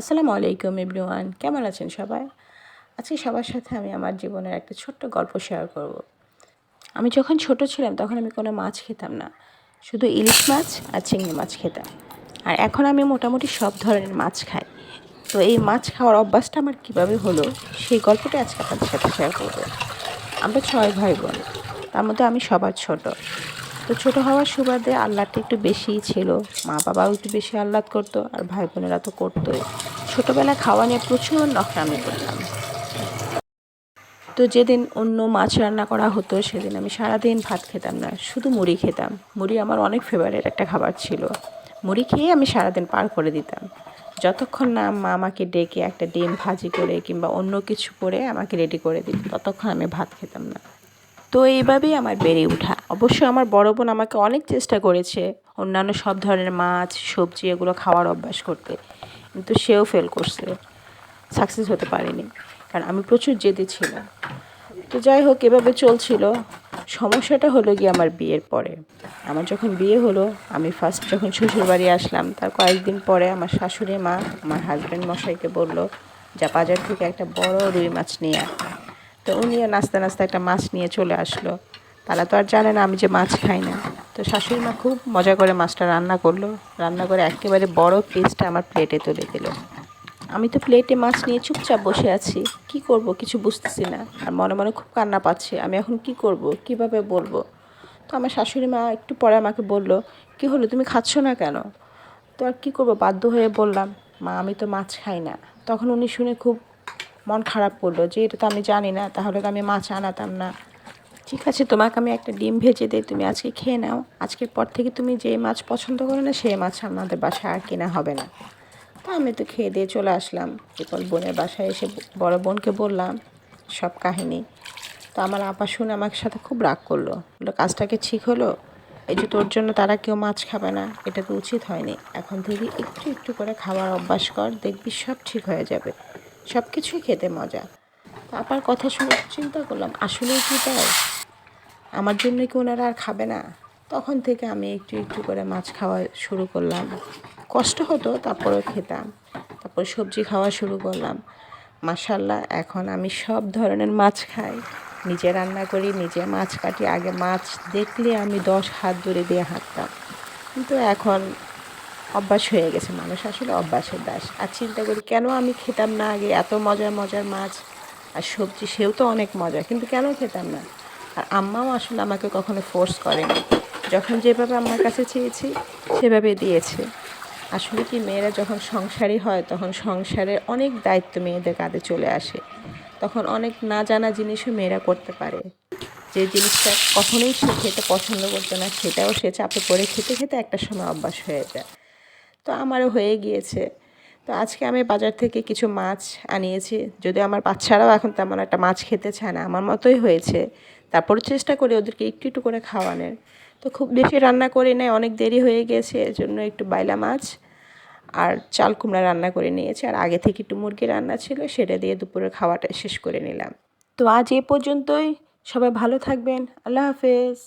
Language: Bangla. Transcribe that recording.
আসসালামু আলাইকুম এভরিওয়ান, কেমন আছেন সবাই? আজকে সবার সাথে আমি আমার জীবনের একটা ছোট্ট গল্প শেয়ার করব। আমি যখন ছোট ছিলাম তখন আমি কোনো মাছ খেতাম না, শুধু ইলিশ মাছ আর চিংড়ি মাছ খেতাম। আর এখন আমি মোটামুটি সব ধরনের মাছ খাই। তো এই মাছ খাওয়ার অভ্যাসটা আমার কীভাবে হলো, সেই গল্পটা আজকে আপনাদের সাথে শেয়ার করব। আমরা ছয় ভাই বোন, তার মধ্যে আমি সবার ছোট। তো ছোটো হওয়ার সুবাদে আহ্লাদটা একটু বেশিই ছিল। মা বাবাও একটু বেশি আহ্লাদ করতো আর ভাই বোনেরা তো করতোই। ছোটোবেলায় খাওয়া নিয়ে প্রচুর নখরামি করতাম। তো যেদিন অন্য মাছ রান্না করা হতো, সেদিন আমি সারাদিন ভাত খেতাম না, শুধু মুড়ি খেতাম। মুড়ি আমার অনেক ফেভারিট একটা খাবার ছিল। মুড়ি খেয়ে আমি সারাদিন পার করে দিতাম। যতক্ষণ না মা আমাকে ডেকে একটা ডিম ভাজি করে কিংবা অন্য কিছু করে আমাকে রেডি করে দিত, ততক্ষণ আমি ভাত খেতাম না। তো এইভাবেই আমার বেড়ে ওঠা। অবশ্য আমার বড় বোন আমাকে অনেক চেষ্টা করেছে অন্যান্য সব ধরনের মাছ, সবজি এগুলো খাওয়ার অভ্যাস করতে। কিন্তু সেও ফেল করছে। সাকসেস হতে পারেনি। কারণ আমি প্রচুর জেদি ছিলাম। তো যাই হোক, এভাবে চলছিল। সমস্যাটা হলো গিয়ে আমার বিয়ের পরে। আমার যখন বিয়ে হলো, আমি ফার্স্ট যখন শ্বশুর বাড়ি আসলাম, তার কয়েকদিন পরে আমার শাশুড়ি মা, আমার হাজব্যান্ড মশাইকে বলল, যা বাজার থেকে একটা বড় রুই মাছ নিয়ে আয়। তো উনিও নাস্তা নাস্তা একটা মাছ নিয়ে চলে আসলো। তারা তো আর জানে না আমি যে মাছ খাই না। তো শাশুড়ি মা খুব মজা করে মাছটা রান্না করল। রান্না করে একেবারে বড় পিসটা আমার প্লেটে তুলে দিল। আমি তো প্লেটে মাছ নিয়ে চুপচাপ বসে আছি। কি করব কিছু বুঝতেছি না। আর মনে মনে খুব কান্না পাচ্ছে। আমি এখন কি করব? কীভাবে বলব? তো আমার শাশুড়ি মা একটু পরে আমাকে বলল, কি হলো? তুমি খাচ্ছ না কেন? তো আর কী করব? বাধ্য হয়ে বললাম, মা, আমি তো মাছ খাই না। তখন উনি শুনে খুব মন খারাপ করল যে এটা তো আমি জানি না, তাহলে তো আমি মাছ আনাতাম না। ঠিক আছে, তোমাকে আমি একটা ডিম ভেজে দিই, তুমি আজকে খেয়ে নাও। আজকের পর থেকে তুমি যে মাছ পছন্দ করো না, সেই মাছ আমাদের বাসায় আর কেনা হবে না। তা আমি তো খেয়ে দিয়ে চলে আসলাম। এরপর বোনের বাসায় এসে বড় বোনকে বললাম, সব কাহিনী। তো আমার আপা শুনে আমার সাথে খুব রাগ করল। বলল কাজটাকে ঠিক হলো? এই যে তোর জন্য তারা কেউ মাছ খাবে না, এটা তো উচিত হয়নি। এখন থেকে একটু একটু করে খাওয়ার অভ্যাস কর, দেখবি সব ঠিক হয়ে যাবে। সব কিছুই খেতে মজা। আপার কথা শুনে চিন্তা করলাম, আসলেই কি তাই? আমার জন্য কি ওনারা আর খাবে না? তখন থেকে আমি একটু একটু করে মাছ খাওয়া শুরু করলাম। কষ্ট হতো, তারপরেও খেতাম। তারপর সবজি খাওয়া শুরু করলাম। মাসাল্লাহ এখন আমি সব ধরনের মাছ খাই। নিজে রান্না করি, নিজে মাছ কাটি। আগে মাছ দেখলে আমি দশ হাত ধরে দিয়ে হাঁটতাম। কিন্তু এখন অভ্যাস হয়ে গেছে, মানুষ আসলে অভ্যাসের দাস। আর চিন্তা করি, কেন আমি খেতাম না আগে? এত মজার মজার মাছ আর সবজি, সেও তো অনেক মজা কিন্তু কেন খেতাম না? আর আম্মাও আসলে আমাকে কখনো ফোর্স করেনি। যখন যেভাবে আমার কাছে চেয়েছি, সেভাবে দিয়েছে। আসলে কি মেয়েরা যখন সংসারী হয়, তখন সংসারের অনেক দায়িত্ব মেয়েদের কাঁধে চলে আসে। তখন অনেক না জানা জিনিসও মেয়েরা করতে পারে। যে জিনিসটা কখনোই সে খেতে পছন্দ করতো না, সেটাও সে চাপে পড়ে, খেতে খেতে একটা সময় অভ্যাস হয়ে যায়। তো আমারও হয়ে গিয়েছে। তো আজকে আমি বাজার থেকে কিছু মাছ আনিয়েছি। যদি আমার বাচ্চারাও এখন তেমন একটা মাছ খেতে চায় না, আমার মতোই হয়েছে। তারপর চেষ্টা করি ওদেরকে একটু একটু করে খাওয়ানোর। তো খুব বেশি রান্না করি নাই, অনেক দেরি হয়ে গেছে, এজন্য একটু বাইলা মাছ আর চাল কুমড়া রান্না করে নিয়েছি। আর আগে থেকে একটু মুরগি রান্না ছিল, সেটা দিয়ে দুপুরের খাওয়াটা শেষ করে নিলাম। তো আজ এ পর্যন্তই, সবাই ভালো থাকবেন, আল্লাহ হাফেজ।